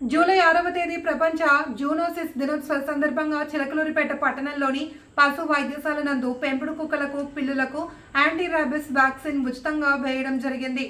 July ఆరవ తేదీ ప్రపంచ జూనోసిస్ దినోత్సవ సందర్భంగా చిలకలూరిపేట పట్టణంలోని పశు వైద్యశాల నందు పెంపుడు కుక్కలకు పిల్లులకు యాంటీ రాబిస్ వ్యాక్సిన్ ఉచితంగా వేయడం జరిగింది.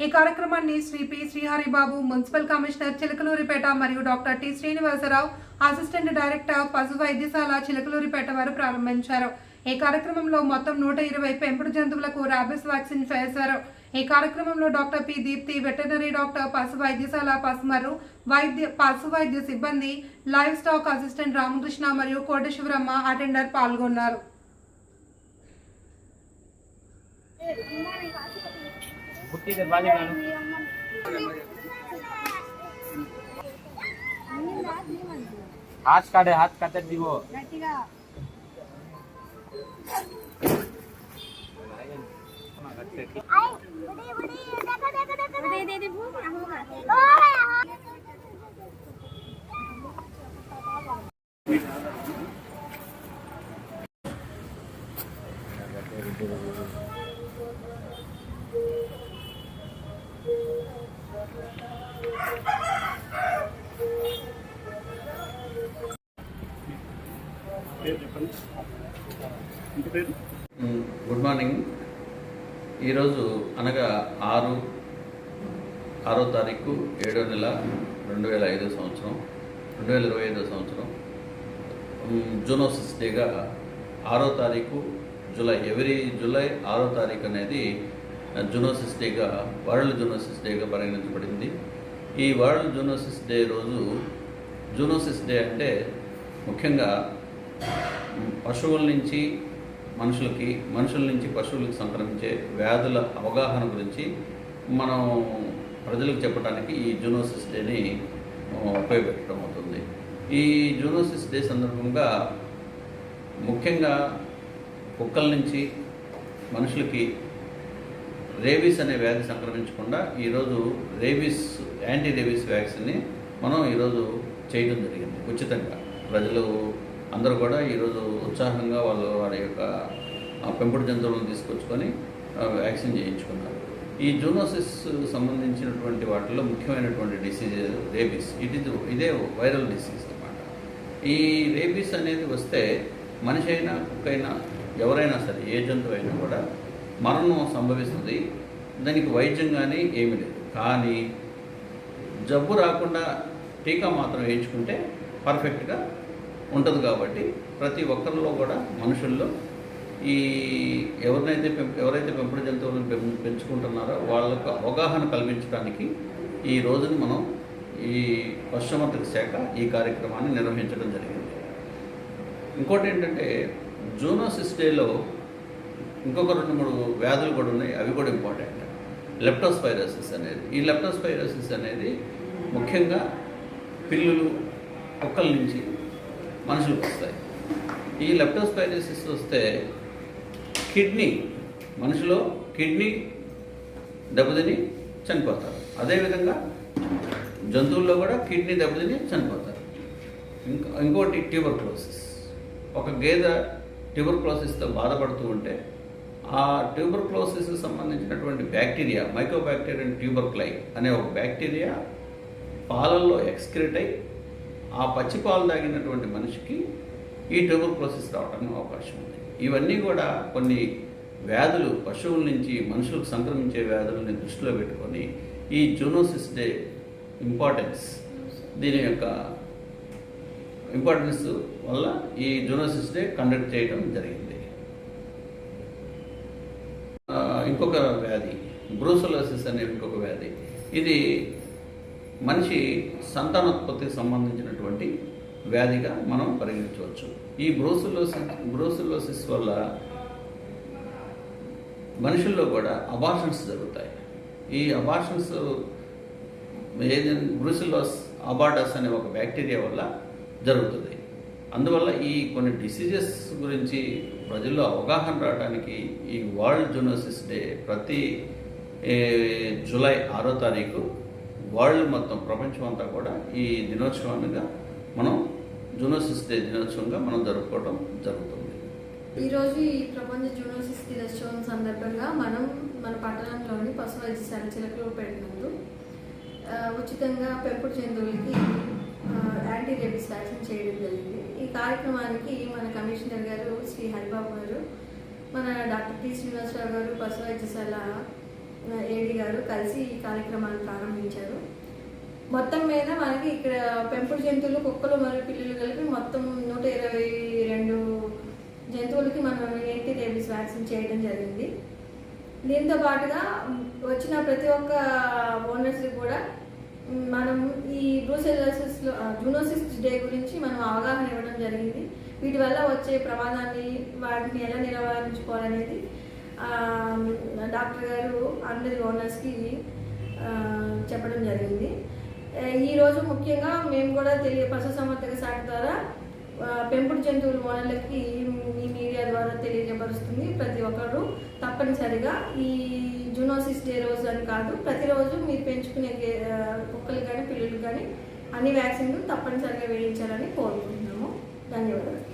ఈ కార్యక్రమాన్ని Shri P Sriharibabu municipal commissioner Chilakaluripet మరియు doctor T Srinivasarao assistant director పశు వైద్యశాల చిలకలూరిపేట వారు ప్రారంభించారు. ఈ కార్యక్రమంలో మొత్తం నూట ఇరవై పెంపుడు జంతువులకు రాబిస్ వ్యాక్సిన్ వేశారు. ఈ కార్యక్రమంలో doctor P Deepthi veterinary doctor పశు వైద్యశాల పసుమరు వైద్య పశు వైద్య సిబ్బంది లైవ్ స్టాక్ అసిస్టెంట్ రామకృష్ణ మరియు కోటేశ్వరమ్మ అటెండర్ పాల్గొన్నారు पुट्टी से बाली गानो हाथ काटे हाथ काटे दिवो మ్, గుడ్ మార్నింగ్ ఈరోజు అనగా ఆరు ఆరో తారీఖు ఏడో నెల రెండు వేల ఐదో సంవత్సరం రెండు వేల ఇరవై ఐదో సంవత్సరం. జూనోసిస్ డేగా ఆరో తారీఖు జూలై ఎవరీ జూలై ఆరో తారీఖు అనేది జూనోసిస్ డేగా వరల్డ్ జూనోసిస్ డేగా పరిగణించబడింది. ఈ వరల్డ్ జూనోసిస్ డే రోజు జూనోసిస్ డే అంటే ముఖ్యంగా పశువుల నుంచి మనుషులకి మనుషుల నుంచి పశువులకు సంక్రమించే వ్యాధుల అవగాహన గురించి మనం ప్రజలకు చెప్పడానికి ఈ జూనోసిస్ డేని ఉపయోగించడం ఉపయోగపెట్టడం అవుతుంది. ఈ జూనోసిస్ డే సందర్భంగా ముఖ్యంగా కుక్కల నుంచి మనుషులకి రేబీస్ అనే వ్యాధి సంక్రమించకుండా ఈరోజు రేబీస్ యాంటీ రేబీస్ వ్యాక్సిన్ని మనం ఈరోజు చేయడం జరిగింది ఉచితంగా. ప్రజలు అందరూ కూడా ఈరోజు ఉత్సాహంగా వాళ్ళు వారి యొక్క పెంపుడు జంతువులను తీసుకొచ్చుకొని వ్యాక్సిన్ చేయించుకున్నారు. ఈ జూనోసిస్ సంబంధించినటువంటి వాటిలో ముఖ్యమైనటువంటి డిసీజ్ రేబీస్. ఇది ఇదే వైరల్ డిసీజ్ అనమాట ఈ రేబీస్ అనేది వస్తే మనిషి అయినా కుక్క అయినా ఎవరైనా సరే ఏ జంతువు అయినా కూడా మరణం సంభవిస్తుంది. దానికి వైద్యం కానీ ఏమి లేదు. కానీ జబ్బు రాకుండా టీకా మాత్రం వేయించుకుంటే పర్ఫెక్ట్గా ఉంటుంది కాబట్టి ప్రతి ఒక్కరిలో కూడా మనుషుల్లో ఈ ఎవరినైతే ఎవరైతే పెంపుడు జంతువులను పెం పెంచుకుంటున్నారో వాళ్ళకు అవగాహన కల్పించడానికి ఈ రోజుని మనం ఈ పశుసంవర్ధక శాఖ ఈ కార్యక్రమాన్ని నిర్వహించడం జరిగింది. ఇంకోటి ఏంటంటే జూనోసిస్ డేలో ఇంకొక రెండు మూడు వ్యాధులు కూడా ఉన్నాయి అవి కూడా ఇంపార్టెంట్. లెప్టోస్పైరోసిస్ అనేది. ఈ లెప్టోస్పైరోసిస్ అనేది ముఖ్యంగా పిల్లులు కుక్కల నుంచి మనుషులకు వస్తాయి. ఈ లెప్టోస్పైరోసిస్ వస్తే కిడ్నీ మనిషిలో కిడ్నీ దెబ్బతిని చనిపోతారు. అదేవిధంగా జంతువుల్లో కూడా కిడ్నీ దెబ్బతిని చనిపోతారు. ఇంకా ఇంకోటి ట్యూబర్ క్లోసిస్ ఒక గేదె ట్యూబర్క్లోసిస్తో బాధపడుతూ ఉంటే ఆ ట్యూబర్ క్లోసిస్కి సంబంధించినటువంటి బ్యాక్టీరియా మైక్రో బ్యాక్టీరియా ట్యూబర్ క్లై అనే ఒక బ్యాక్టీరియా పాలల్లో ఎక్స్క్రిట్ అయి ఆ పచ్చి పాలు తాగినటువంటి మనిషికి ఈ ట్యూబర్క్లోసిస్ రావడానికి అవకాశం ఉంది. ఇవన్నీ కూడా కొన్ని వ్యాధులు పశువుల నుంచి మనుషులకు సంక్రమించే వ్యాధులని దృష్టిలో పెట్టుకొని ఈ జూనోసిస్ డే ఇంపార్టెన్స్ దీని యొక్క ఇంపార్టెన్స్ వల్ల ఈ జూనోసిస్ డే కండక్ట్ చేయడం జరిగింది. ఇంకొక వ్యాధి బ్రూసలోసిస్ అనే ఇంకొక వ్యాధి. ఇది మనిషి సంతానోత్పత్తికి సంబంధించినటువంటి వ్యాధిగా మనం పరిగణించవచ్చు. ఈ బ్రూసలోసిస్ బ్రూసలోసిస్ వల్ల మనుషుల్లో కూడా అబార్షన్స్ జరుగుతాయి. ఈ అబార్షన్స్ ఏదైనా బ్రూసిలోస్ అబార్డస్ అనే ఒక బ్యాక్టీరియా వల్ల జరుగుతుంది. అందువల్ల ఈ కొన్ని డిసీజెస్ గురించి ప్రజల్లో అవగాహన రావడానికి ఈ వరల్డ్ జూనోసిస్ డే ప్రతి జూలై ఆరో తారీఖు వరల్డ్ మొత్తం ప్రపంచం అంతా కూడా ఈ దినోత్సవంగా మనం జూనోసిస్ డే దినోత్సవంగా మనం జరుపుకోవడం జరుగుతుంది. ఈరోజు ఈ ప్రపంచ జూనోసిస్ దినోత్సవం సందర్భంగా మనం మన పట్టణంలోని పశు వైద్యశాల చిలకలు పెట్టినందు ఉచితంగా పెంపుడు జంతువులకి రేబీస్ వ్యాక్సిన్ చేయడం జరిగింది. ఈ కార్యక్రమానికి మన కమిషనర్ గారు శ్రీ హరిబాబు గారు మన డాక్టర్ టి శ్రీనివాసరావు గారు పశు వైద్యశాల ఏడి గారు కలిసి ఈ కార్యక్రమాన్ని ప్రారంభించారు. మొత్తం మీద మనకి ఇక్కడ పెంపుడు జంతువులు కుక్కలు మరియు పిల్లులు కలిపి మొత్తం నూట ఇరవై రెండు జంతువులకి మనం ఏంటి రేబీస్ వ్యాక్సిన్ చేయడం జరిగింది. దీంతో పాటుగా వచ్చిన ప్రతి ఒక్క ఓనర్స్కి కూడా మనం ఈ బ్రూసెలోసిస్ జూనోసిస్ డే గురించి మనం అవగాహన ఇవ్వడం జరిగింది. వీటి వల్ల వచ్చే ప్రమాదాన్ని వాటిని ఎలా నివారించుకోవాలనేది అనేది డాక్టర్ గారు అందరి ఓనర్స్కి చెప్పడం జరిగింది. ఈరోజు ముఖ్యంగా మేము కూడా తెలియ పశుసంవర్ధక శాఖ ద్వారా పెంపుడు జంతువుల ఓనర్లకి ఈ మీడియా ద్వారా తెలియజేపరుస్తుంది ప్రతి ఒక్కరు తప్పనిసరిగా ఈ జూనోసిస్ డే రోజు అని కాదు ప్రతిరోజు మీరు పెంచుకునే కుక్కలు కానీ పిల్లలు కానీ అన్ని వ్యాక్సిన్లు తప్పనిసరిగా వేయించాలని కోరుకుంటున్నాము. ధన్యవాదాలు.